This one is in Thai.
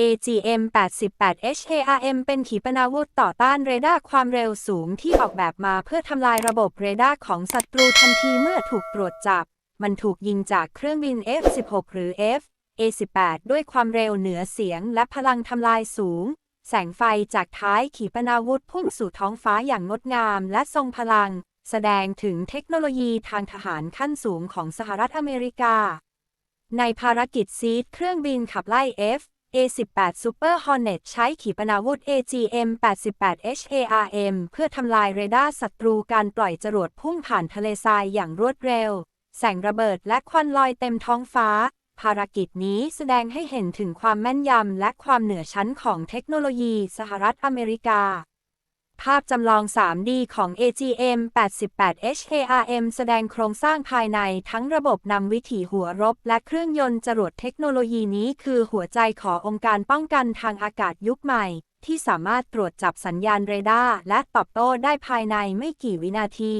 AGM-88 HARM เป็นขีปนาวุธต่อต้านเรดาร์ความเร็วสูงที่ออกแบบมาเพื่อทำลายระบบเรดาร์ของศัตรูทันทีเมื่อถูกตรวจจับ มันถูกยิงจากเครื่องบิน F-16 หรือ F A-18 ด้วยความเร็วเหนือเสียงและพลังทำลายสูง แสงไฟจากท้ายขีปนาวุธพุ่งสู่ท้องฟ้าอย่างงดงามและทรงพลัง แสดงถึงเทคโนโลยีทางทหารขั้นสูงของสหรัฐอเมริกา ในภารกิจซีดเครื่องบินขับไล่ F A-18 Super Hornet ใช้ขีปนาวุธ AGM-88 HARM เพื่อทำลายเรดาร์ศัตรูการปล่อยจรวดพุ่งผ่านทะเลทรายอย่างรวดเร็ว แสงระเบิดและควันลอยเต็มท้องฟ้า ภารกิจนี้แสดงให้เห็นถึงความแม่นยำและความเหนือชั้นของเทคโนโลยีสหรัฐอเมริกา ภาพจำลอง 3D ของ AGM 88 HARM แสดงโครงสร้างภายในทั้งระบบนำวิถีหัวรบ และเครื่องยนต์จรวดเทคโนโลยีนี้คือหัวใจขององค์การป้องกันทางอากาศยุคใหม่ ที่สามารถตรวจจับสัญญาณเรดาร์และตอบโต้ได้ภายในไม่กี่วินาที